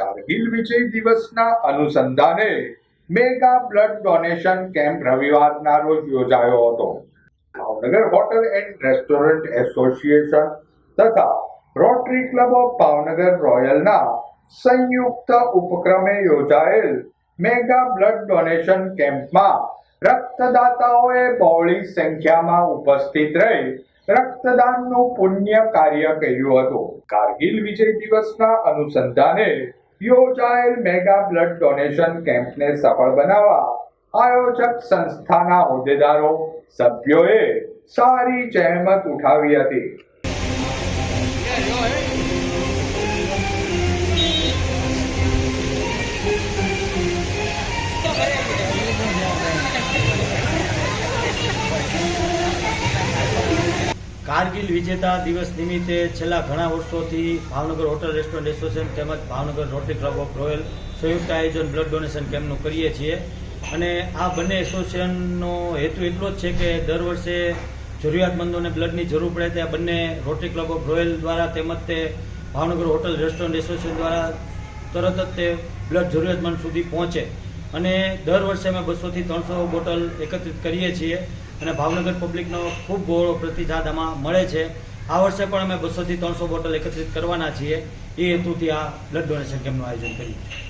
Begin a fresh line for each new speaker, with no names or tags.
કારગિલ વિજય દિવસના અનુસંધાને mega blood donation camp રવિવારના રોજ યોજાયો હતો. Bhavnagar hotel and restaurant association તથા રોટરી ક્લબ ઓફ ભાવનગર રોયલના સંયુક્ત ઉપક્રમે યોજાયેલ મેગા બ્લડ ડોનેશન કેમ્પમાં રક્તદાતાઓએ બહોળી સંખ્યામાં ઉપસ્થિત રહી રક્તદાનનું પુણ્ય કાર્ય કર્યું હતું. કારગિલ વિજય દિવસના અનુસંધાને યોજાયેલ મેગા બ્લડ ડોનેશન કેમ્પને સફળ બનાવવા આયોજક સંસ્થાના હોદ્દેદારો સભ્યોએ સારી જહેમત ઉઠાવી હતી.
કારગિલ વિજેતા દિવસ નિમિત્તે છેલ્લા ઘણા વર્ષોથી ભાવનગર હોટલ રેસ્ટોરન્ટ એસોસિએશન તેમજ Bhavnagar Rotary Club of Royal સંયુક્ત આયોજન બ્લડ ડોનેશન કેમ્પનું કરીએ છીએ. અને આ બંને એસોસિએશનનો હેતુ એટલો જ છે કે દર વર્ષે જરૂરિયાતમંદોને બ્લડની જરૂર પડે ત્યાં બંને રોટરી ક્લબ ઓફ રોયલ દ્વારા તેમજ તે ભાવનગર હોટલ રેસ્ટોરન્ટ એસોસિએશન દ્વારા તરત જ તે બ્લડ જરૂરિયાતમંદ સુધી પહોંચે. અને દર વર્ષે અમે બસોથી ત્રણસો બોટલ એકત્રિત કરીએ છીએ. અને ભાવનગર પબ્લિકનો ખૂબ બહોળો પ્રતિસાદ આમાં મળે છે. આ વર્ષે પણ અમે બસોથી ત્રણસો બોટલ એકત્રિત કરવાના છીએ. એ હેતુથી આ બ્લડ ડોનેશન કેમ્પનું આયોજન કર્યું છે.